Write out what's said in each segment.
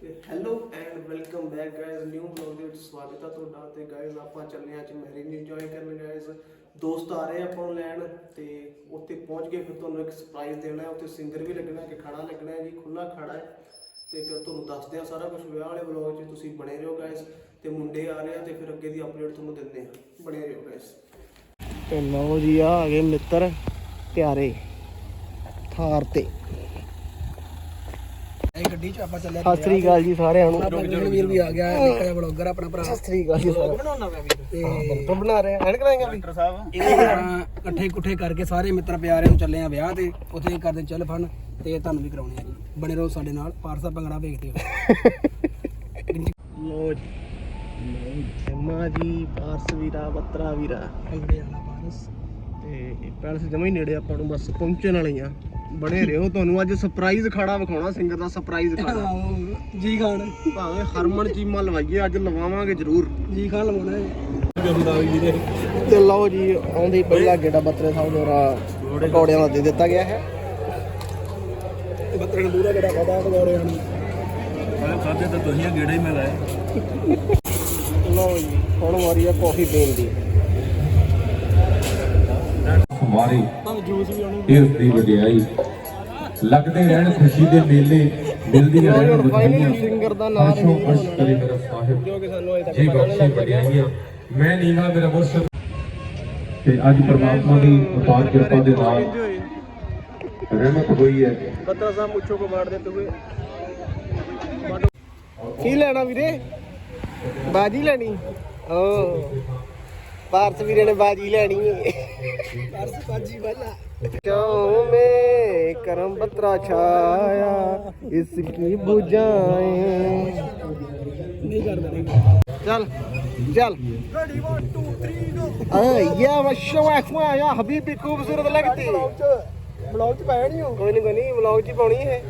ਤੇ hello and welcome back guys new vlog ਦੇ ਵਿੱਚ ਸਵਾਗਤ ਹੈ ਤੁਹਾਡਾ ਤੇ ਗਾਇਜ਼ ਆਪਾਂ ਚੱਲੇ ਆ ਅੱਜ ਮੈਰਿਜ ਇੰਜੋਏ ਕਰਨ ਗਾਇਜ਼ ਦੋਸਤ ਆ ਰਹੇ ਆ ਆਪਾਂ ਨੂੰ ਲੈਣ ਤੇ ਉੱਥੇ ਪਹੁੰਚ ਕੇ ਫਿਰ ਤੁਹਾਨੂੰ ਇੱਕ ਸਰਪ੍ਰਾਈਜ਼ ਦੇਣਾ ਹੈ। ਉੱਥੇ ਸਿੰਗਰ ਵੀ ਲੱਗਣਾ ਕਿ ਖੜਾ ਲੱਗਣਾ ਹੈ ਜੀ ਖੁੱਲਾ ਖੜਾ ਹੈ। ਤੇ ਫਿਰ ਤੁਹਾਨੂੰ ਦੱਸਦੇ ਆ ਸਾਰਾ ਕੁਝ ਵਿਆਹ ਵਾਲੇ ਵਲੌਗ 'ਚ, ਤੁਸੀਂ ਬਣੇ ਰਹੋ ਗਾਇਜ਼ ਤੇ ਮੁੰਡੇ ਆ ਰਹੇ ਆ ਤੇ ਫਿਰ ਅੱਗੇ ਦੀ ਅਪਡੇਟ ਤੁਹਾਨੂੰ ਦਿੰਦੇ ਆ ਬਣੇ ਰਹੋ ਗਾਇਜ਼ ਤੇ ਲਓ ਜੀ, ਆ ਆ ਗਏ ਮਿੱਤਰ ਪਿਆਰੇ, ਥਾਰ ਤੇ। ਇਹ ਗੱਡੀ 'ਚ ਆਪਾਂ ਚੱਲੇ ਸਤਿ ਸ੍ਰੀ ਅਕਾਲ ਜੀ ਸਾਰਿਆਂ ਨੂੰ। ਆਪਣਾ ਵੀਰ ਵੀ ਆ ਗਿਆ ਨਿੱਕਾ ਜਿਹਾ ਬਲੌਗਰ ਆਪਣਾ ਭਰਾ। ਸਤਿ ਸ੍ਰੀ ਅਕਾਲ ਜੀ ਸਾਰਿਆਂ ਬਣਾਉਣਾ ਪਿਆ ਵੀਰ ਤੇ ਬਣਾ ਰਹੇ ਐਨਕ ਲਾਏਗਾ ਵੀ? ਇਹ ਆਪਾਂ ਇਕੱਠੇ ਕੁੱਠੇ ਕਰਕੇ ਸਾਰੇ ਮਿੱਤਰ ਪਿਆਰਿਆਂ ਨੂੰ ਚੱਲੇ ਆ ਵਿਆਹ ਤੇ। ਉੱਥੇ ਕਰਦੇ ਚੱਲ ਫਨ ਤੇ ਤੁਹਾਨੂੰ ਵੀ ਕਰਾਉਣੇ ਆ ਜੀ। ਬਣੇ ਰਹੋ ਸਾਡੇ ਨਾਲ ਪਾਰਸਾ ਭੰਗੜਾ ਵੇਖਦੇ ਹੋ। ਲੋ ਜੀ। ਪਾਰਸ ਵੀਰਾ ਬੱਤਰਾ ਵੀਰਾ। ਭੰਗੜੇ ਵਾਲਾ ਪਾਰਸ। ਤੇ ਪੈਲਸ ਜਮਾ ਹੀ ਨੇੜੇ ਆਪਾਂ ਨੂੰ ਬਸ ਪਹੁੰਚਣ ਵਾਲੇ ਆ। ਬਣੇ ਰਹੋ ਤੁਹਾਨੂੰ ਅੱਜ ਸਰਪ੍ਰਾਈਜ਼ ਖਾੜਾ ਵਿਖਾਉਣਾ ਸਿੰਗਰ ਦਾ ਸਰਪ੍ਰਾਈਜ਼ ਖਾੜਾ। ਜੀ ਖਾਨ ਭਾਵੇਂ ਹਰਮਨ ਚੀਮਾ ਲਵਾਈਏ ਅੱਜ ਲਵਾਵਾਂਗੇ ਜ਼ਰੂਰ। ਜੀ ਖਾਨ ਲਵਾਉਣਾ ਹੈ। ਤੇ ਲਓ ਜੀ ਆਉਂਦੀ ਪਹਿਲਾ ਗੇੜਾ ਬੱਤਰੇ ਸਾਹਿਬ ਦੁਆਰਾ ਪਕੌੜਿਆਂ ਦਾ ਦੇ ਦਿੱਤਾ ਗਿਆ ਹੈ। ਬੱਤਰੇ ਨੂੰ ਪੂਰਾ ਕਿਹੜਾ ਪਤਾ ਪਕੌੜੇ ਹਨ ਖਾਦੇ ਤਾਂ ਤੁਸੀਂ ਗੇੜੇ ਹੀ ਮੈਂ ਲਾਏ ਲਓ ਜੀ ਹੁਣ ਵਾਰੀ ਆ ਕਾਫੀ ਪੀਣ ਦੀ। ਆਉਣੀ ਇਸ ਦੀ ਵਡਿਆਈ। ਲੱਗਦੇ ਰਹਿਣ ਖੁਸ਼ੀ ਦੇ ਮੇਲੇ ਮਿਲਦੀਆਂ ਰਹਿਣ ਵਧਾਈਆਂ ਸਿੰਗਰ ਦਾ ਨਾਮ ਅਰਸ਼ੋਂ ਅਰਸ਼ ਕਰੇ ਮੇਰਾ ਸਾਹਿਬ। ਜੋ ਕਿ ਸਾਨੂੰ ਅਜੇ ਤੱਕ ਜੀ ਪਤਾ ਨਹੀਂ ਬਖਸ਼ੇ ਵਡਿਆਈਆਂ। ਮੈਂ ਨੀਵਾ ਮੇਰਾ ਮੁਰਸ਼ਦ ਤੇ ਅੱਜ ਪਰਮਾਤਮਾ ਦੀ ਅਪਾਰ ਕਿਰਪਾ ਦੇ ਨਾਲ ਰਹਿਮਤ ਹੋਈ ਹੈ। ਬੱਤਰਾ ਸਾਹਿਬ ਮੁੱਛੋਂ ਕੋ ਮਾਰ ਦੇਤੇ ਹੋਏ। ਕੀ ਲੈਣਾ ਵੀਰੇ? ਬਾਜੀ ਲੈਣੀ। ਓ ਭਾਰਤ ਵੀਰੇ ਨੇ ਬਾਜੀ ਲੈਣੀ ਏ। ਪਰਸ ਬਾਜੀ ਵਾਲਾ ਕਿਉਂ ਮੇ ਕਰਮ ਬਤਰਾ ਛਾਇਆ, ਇਸ ਕੀ ਬੁਝਾਏ? ਚੱਲ ਚੱਲ। Ready one two three go ਯਾ ਹਬੀਬੀ ਖੂਬਸੂਰਤ ਲੱਗਦੀ। ब्लॉग च ब्लॉग च पाया ਕੋਈ ਨਹੀਂ ਕੋਈ ਨਹੀਂ ਵਲੌਗ 'ਚ ਪਾਉਣੀ ਹੈ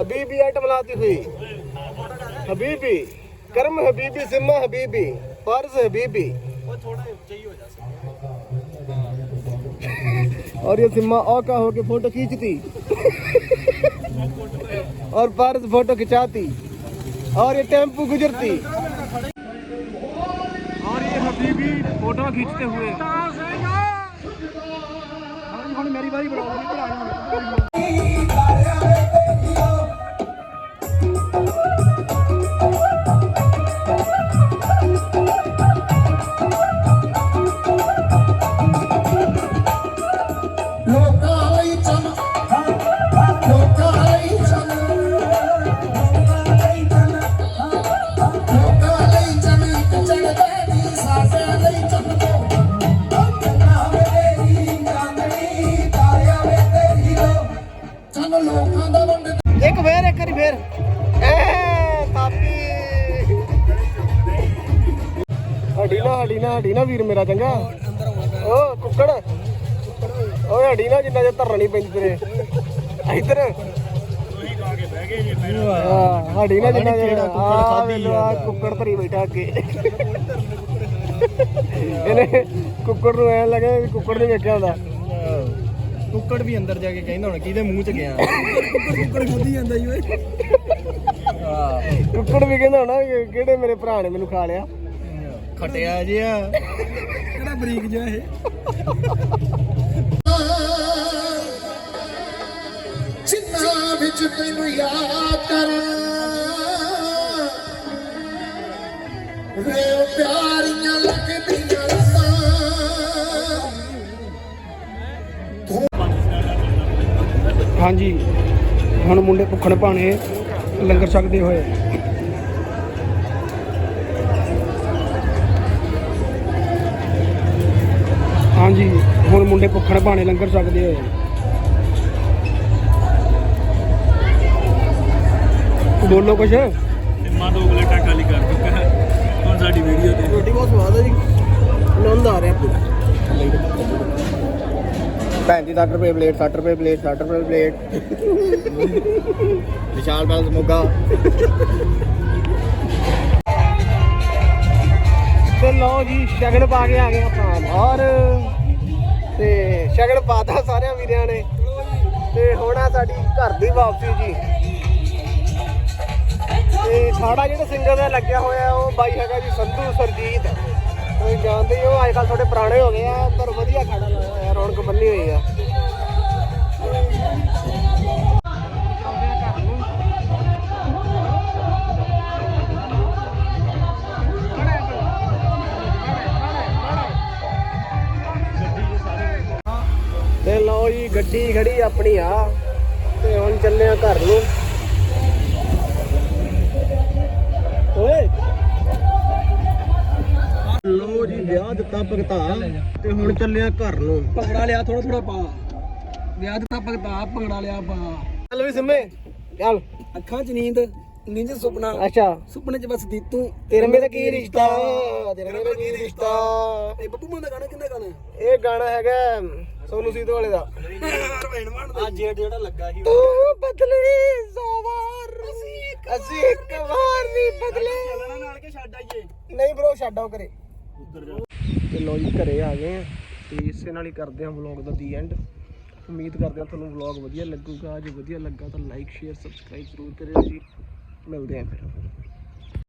ਹਬੀਬੀ ਆਈਟਮ ਲਾਤੀ ਹੋਈ। ਹਬੀਬੀ, ਕਰਮ ਹਬੀਬੀ, ਸਿਮਾ ਹਬੀਬੀ ਫਰਜ਼ ਹਬੀਬੀ। और ये सिम्मा औका होके फ़ोटो खींचती। और पारस फ़ोटो खिंचाती। और ये टेंपू गुजरती। और ये हबीबी फ़ोटो खींचते हुए। मेरी बारी ਹੱਡੀ ਨਾ ਵੀਰ ਮੇਰਾ ਚੰਗਾ। ਓ ਕੁੱਕੜ। ਓਏ ਹੱਡੀ ਨਾ ਜਿੰਨਾ ਜੇ ਧਰਨ ਪੈਂਦੀ ਤੇਰੇ। ਇੱਧਰ। ਹਾਂ ਹੱਡੀ ਨਾ ਜਿੰਨਾ ਜੇ ਆ ਵੇਲੋ ਆ ਕੁੱਕੜ ਧਰੀ ਬੈਠਾ ਅੱਗੇ। ਇਹਨੇ ਕੁੱਕੜ ਨੂੰ ਐ ਲੱਗਾ ਵੀ ਕੁੱਕੜ ਨਹੀਂ ਵੇਖਿਆ ਹੁੰਦਾ। ਕੁੱਕੜ ਵੀ ਅੰਦਰ ਜਾ ਕੇ ਕਹਿੰਦਾ ਹੁਣ ਕਿਹਦੇ ਮੂੰਹ 'ਚ ਗਿਆ? ਕੁੱਕੜ ਕੁੱਕੜ ਖੋਦੀ ਜਾਂਦਾ ਜੀ ਓਏ। ਕੁੱਕੜ ਵੀ ਕਹਿੰਦਾ ਹੋਣਾ ਕਿ ਕਿਹੜੇ ਮੇਰੇ ਭਰਾ ਨੇ ਮੈਨੂੰ ਖਾ ਲਿਆ। ਖਟਿਆ ਜਿਆ ਕਿਹੜਾ ਬਰੀਕ ਜਿਹਾ ਇਹ? ਚਿੰਨਾ ਵਿੱਚ ਤੈਨੂੰ ਯਾਦ ਕਰ। ਵੇ ਪਿਆਰੀਆਂ ਲੱਗਦੀਆਂ ਹਾਂਜੀ ਹੁਣ ਮੁੰਡੇ ਭੁੱਖਣ ਭਾਣੇ ਲੰਗਰ ਛਕਦੇ ਹੋਏ। ਮੁੰਡੇ ਭੁੱਖਣ ਭਾਣੇ ਲੰਗਰ ਛਕਦੇ ਹੋਏ। ਬੋਲੋ ਕੁਛ। ਮਾਂ ਦੋ ਪਲੇਟਾਂ ਖਾਲੀ ਕਰ ਚੁੱਕਾ ਹੈ। ਹੁਣ ਸਾਡੀ ਵੀਡੀਓ ਤੇ। ਰੋਟੀ ਬਹੁਤ ਸਵਾਦ ਹੈ ਜੀ। ਆਨੰਦ ਆ ਰਿਹਾ ਪੂਰਾ। ਭੈਣ ਜੀ 60 ਰੁਪਏ ਪਲੇਟ 60 ਰੁਪਏ ਪਲੇਟ 60 ਰੁਪਏ ਪਲੇਟ। ਵਿਸ਼ਾਲ ਪੈਲਸ ਮੋਗਾ ਤੇ ਲਓ ਜੀ ਸ਼ਗਨ ਪਾ ਕੇ ਆ ਗਏ ਆਪਾਂ ਬਾਹਰ। ਤੇ ਸ਼ਗਨ ਪਾਤਾ ਸਾਰਿਆਂ ਵੀਰਿਆਂ ਨੇ। ਤੇ ਹੁਣ ਆ ਸਾਡੀ ਘਰ ਦੀ ਵਾਪਸੀ ਜੀ। ਤੇ ਸਾਡਾ ਜਿਹੜਾ ਸਿੰਗਰ ਦਾ ਲੱਗਿਆ ਹੋਇਆ, ਉਹ ਬਾਈ ਹੈਗਾ ਜੀ ਸੰਧੂ, ਸਰਜੀਤ। ਤੁਸੀਂ ਜਾਣਦੇ ਹੀ ਹੋ ਅੱਜ ਕੱਲ ਥੋੜੇ ਪੁਰਾਣੇ ਹੋ ਗਏ ਆ, ਪਰ ਵਧੀਆ ਖਾਣਾ ਲਾਇਆ ਹੋਇਆ, ਰੌਣਕ ਬੰਨੀ ਹੋਈ ਆ। ਲਓ ਜੀ ਗੱਡੀ ਖੜੀ ਆਪਣੀ ਆ। ਤੇ ਹੁਣ ਚੱਲੇ ਆ ਘਰ ਨੂੰ। ਓਏ। ਲੋ ਜੀ ਵਿਆਹ ਦਿੱਤਾ ਭਗਤਾ ਤੇ ਹੁਣ ਚੱਲੇ ਆ ਘਰ ਨੂੰ। ਭੰਗੜਾ ਲਿਆ ਥੋੜਾ ਥੋੜਾ ਪਾ। ਵਿਆਹ ਤੇ ਤਾਂ ਭਗਤਾ ਭੰਗੜਾ ਲਿਆ ਪਾ। ਚੱਲ ਵੀ ਸਿੰਮੇ ਚੱਲ। ਅੱਖਾਂ 'ਚ ਨੀਂਦ। ਨੀਂਦ 'ਚ ਸੁਪਨਾ। ਅੱਛਾ। ਸੁਪਨੇ 'ਚ ਬਸ ਤੂੰ ਤੇਰੇ ਮੇਰਾ ਕੀ ਰਿਸ਼ਤਾ? ਤੇਰੇ ਮੇਰਾ ਕੀ ਰਿਸ਼ਤਾ? ਇਹ ਬੱਬੂ ਮਾਨ ਦਾ ਗਾਣਾ ਕਿੰਨਾ ਗਾਣਾ ਇਹ ਗਾਣਾ ਹੈਗਾ ਸੋਨੂ ਸੀਤੋ ਵਾਲੇ ਦਾ। ਆ ਜੇੜ ਜਿਹੜਾ ਲੱਗਾ ਸੀ ਤੂੰ ਬਦਲੇ ਸੋਵਾਰ ਅਸੀਂ ਇੱਕ ਵਾਰ ਨਹੀਂ ਬਦਲੇ। ਚੱਲਣਾ ਨਾਲ ਕੇ ਛੱਡ ਆਈਏ। ਨਹੀਂ ਬ్రో ਛੱਡ ਆਓ ਕਰੇ ਤੇ ਲੋ ਜੀ ਘਰੇ ਆ ਗਏ ਆ ਤੇ ਇਸੇ ਨਾਲ ਹੀ ਕਰਦੇ ਆ ਵਲੌਗ ਦਾ ਦੀ ਐਂਡ ਉਮੀਦ ਕਰਦੇ ਆ ਤੁਹਾਨੂੰ ਵਲੌਗ ਵਧੀਆ ਲੱਗੂਗਾ। ਜੇ ਵਧੀਆ ਲੱਗਾ ਤਾਂ ਲਾਈਕ ਸ਼ੇਅਰ ਸਬਸਕ੍ਰਾਈਬ ਜ਼ਰੂਰ ਕਰਿਓ ਜੀ। ਮਿਲਦੇ ਆ ਫਿਰ